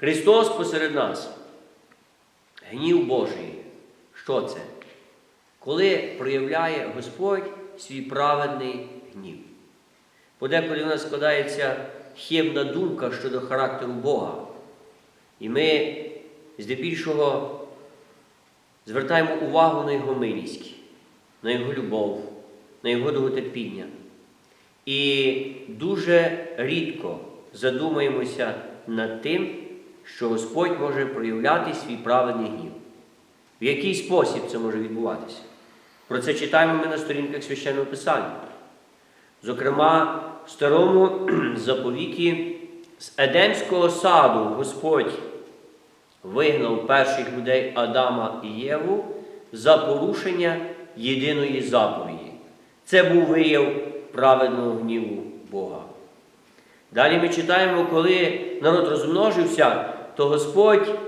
Христос посеред нас. Гнів Божий. Що це? Коли проявляє Господь свій праведний гнів. Подеколи в нас складається хибна думка щодо характеру Бога. І ми здебільшого звертаємо увагу на Його милість, на Його любов, на Його довготерпіння. І дуже рідко задумаємося над тим, що Господь може проявляти свій праведний гнів. В який спосіб це може відбуватися? Про це читаємо ми на сторінках священного Писання. Зокрема, в старому заповіті з Едемського саду Господь вигнав перших людей Адама і Єву за порушення єдиної заповіді. Це був вияв праведного гніву Бога. Далі ми читаємо, коли народ розмножився, то Господь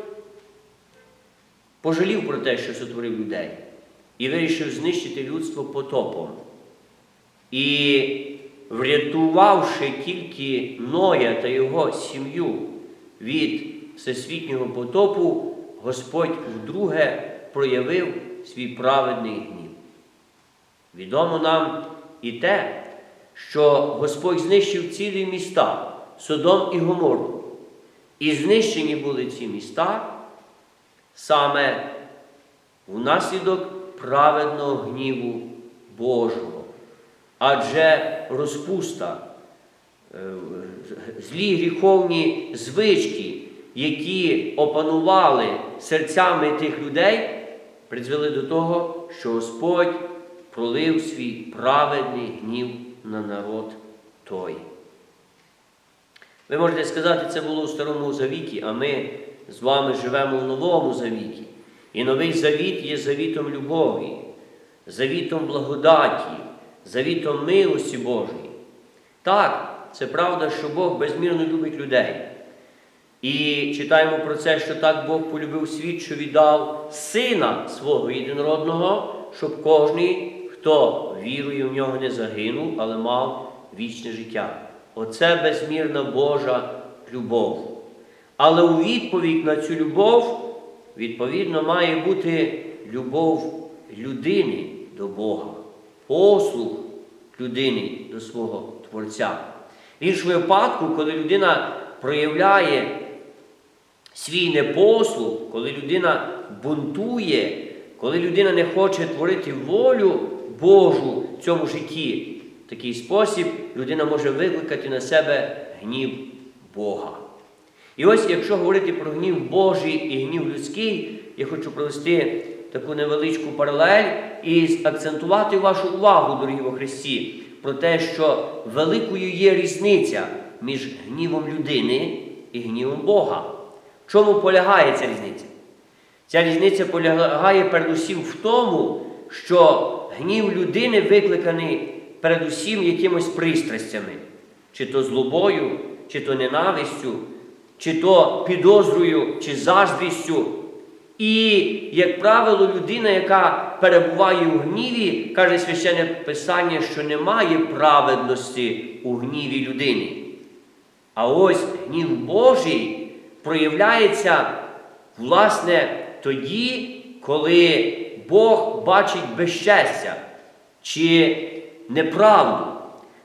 пожалів про те, що сотворив людей, і вирішив знищити людство потопом. І врятувавши тільки Ноя та його сім'ю від всесвітнього потопу, Господь вдруге проявив свій праведний гнів. Відомо нам і те, що Господь знищив цілі міста Содом і Гомору. І знищені були ці міста саме внаслідок праведного гніву Божого. Адже розпуста, е, злі гріховні звички, які опанували серцями тих людей, призвели до того, що Господь пролив свій праведний гнів на народ той. Ви можете сказати, це було у Старому Завіті, а ми з вами живемо в Новому Завіті. І новий завіт є завітом любові, завітом благодаті, завітом милості Божої. Так, це правда, що Бог безмірно любить людей. І читаємо про це, що так Бог полюбив світ, що віддав Сина свого єдинородного, щоб кожний, хто вірує в нього, не загинув, але мав вічне життя. Оце безмірна Божа любов. Але у відповідь на цю любов, відповідно, має бути любов людини до Бога, послуг людини до свого Творця. В іншому випадку, коли людина проявляє свій непослух, коли людина бунтує, коли людина не хоче творити волю Божу в цьому житті, такий спосіб людина може викликати на себе гнів Бога. І ось, якщо говорити про гнів Божий і гнів людський, я хочу провести таку невеличку паралель і акцентувати вашу увагу, дорогі во Христі, про те, що великою є різниця між гнівом людини і гнівом Бога. В чому полягає ця різниця? Ця різниця полягає передусім в тому, що гнів людини викликаний передусім якимось пристрастями, чи то злобою, чи то ненавистю, чи то підозрою, чи заздрістю. І, як правило, людина, яка перебуває у гніві, каже священне Писання, що немає праведності у гніві людини. А ось гнів Божий проявляється, власне, тоді, коли Бог бачить безчестя чи неправду.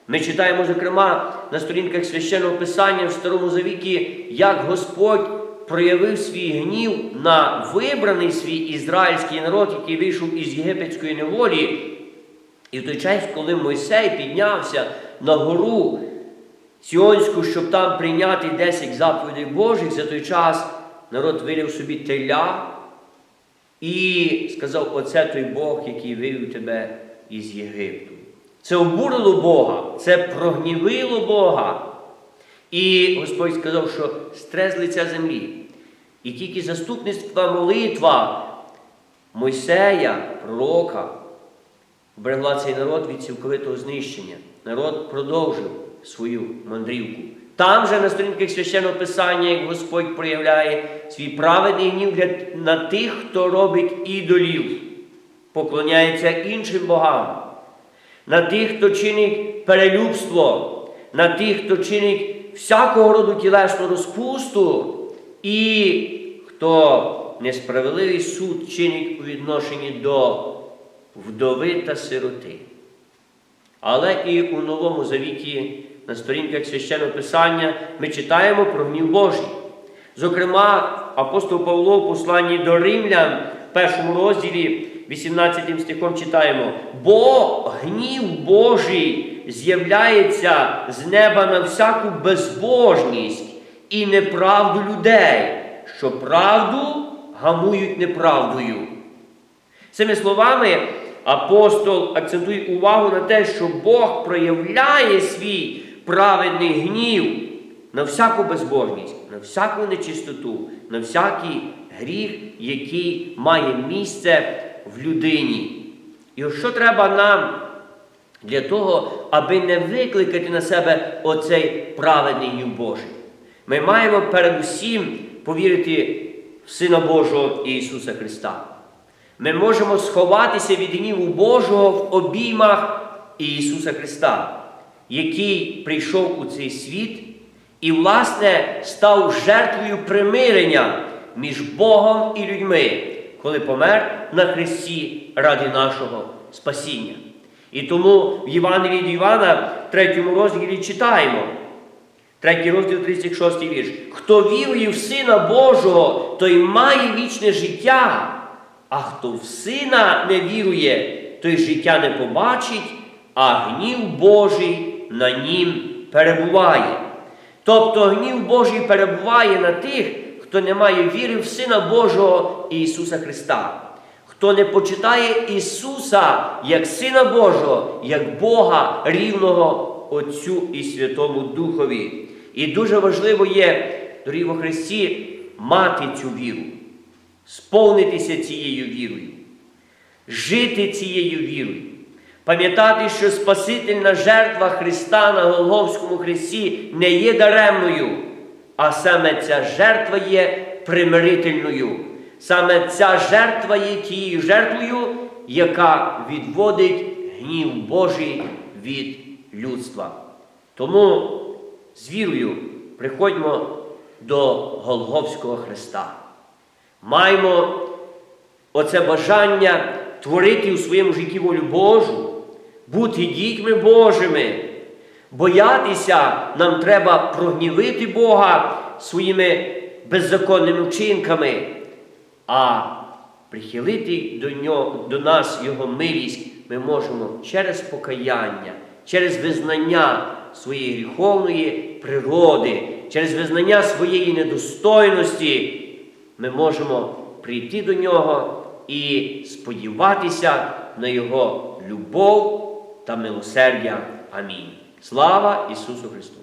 Ми читаємо, зокрема, на сторінках священного Писання в Старому Завіті, як Господь проявив свій гнів на вибраний свій ізраїльський народ, який вийшов із єгипетської неволі. І в той час, коли Мойсей піднявся на гору Сіонську, щоб там прийняти 10 заповідей Божих, за той час народ вирів собі теля і сказав: Оце той Бог, який вивів тебе із Єгипту. Це обурило Бога, це прогнівило Бога. І Господь сказав, що стрез лиця землі. І тільки заступництва молитва Мойсея, пророка, вберегла цей народ від цілковитого знищення. Народ продовжив свою мандрівку. Там же на сторінках священного Писання, як Господь проявляє свій праведний гнів на тих, хто робить ідолів, поклоняється іншим богам, на тих, хто чинить перелюбство, на тих, хто чинить всякого роду тілесну розпусту, і хто несправедливий суд чинить у відношенні до вдови та сироти. Але і у Новому Завіті на сторінках священного Писання ми читаємо про гнів Божий. Зокрема, апостол Павло в посланні до Римлян в першому розділі 18 стихом читаємо: бо гнів Божий з'являється з неба на всяку безбожність і неправду людей, що правду гамують неправдою. Цими словами апостол акцентує увагу на те, що Бог проявляє свій праведний гнів на всяку безбожність, на всяку нечистоту, на всякий гріх, який має місце в людині. І що треба нам для того, аби не викликати на себе оцей праведний гнів Божий? Ми маємо передусім повірити в Сина Божого Ісуса Христа. Ми можемо сховатися від гніву Божого в обіймах Ісуса Христа, який прийшов у цей світ і, власне, став жертвою примирення між Богом і людьми, коли помер на Христі ради нашого спасіння. І тому в Євангелії від Івана, третьому розділі читаємо. Третій розділ 36 вірш. Хто вірує в Сина Божого, той має вічне життя, а хто в Сина не вірує, той життя не побачить, а гнів Божий на нім перебуває. Тобто гнів Божий перебуває на тих, хто не має віри в Сина Божого Ісуса Христа. Хто не почитає Ісуса як Сина Божого, як Бога рівного Отцю і Святому Духові. І дуже важливо є, дорогі во Христі, мати цю віру, сповнитися цією вірою, жити цією вірою, пам'ятати, що Спасительна жертва Христа на Голговському Христі не є даремною, а саме ця жертва є примирительною. Саме ця жертва є тією жертвою, яка відводить гнів Божий від людства. Тому з вірою приходьмо до Голговського Христа. Маємо оце бажання творити у своєму житті волю Божу, бути дітьми Божими. Боятися нам треба прогнівити Бога своїми беззаконними вчинками, а прихилити до, нього, до нас Його милість ми можемо через покаяння, через визнання своєї гріховної природи, через визнання своєї недостойності, ми можемо прийти до нього і сподіватися на Його любов та милосердя. Амінь. Слава Ісусу Христу!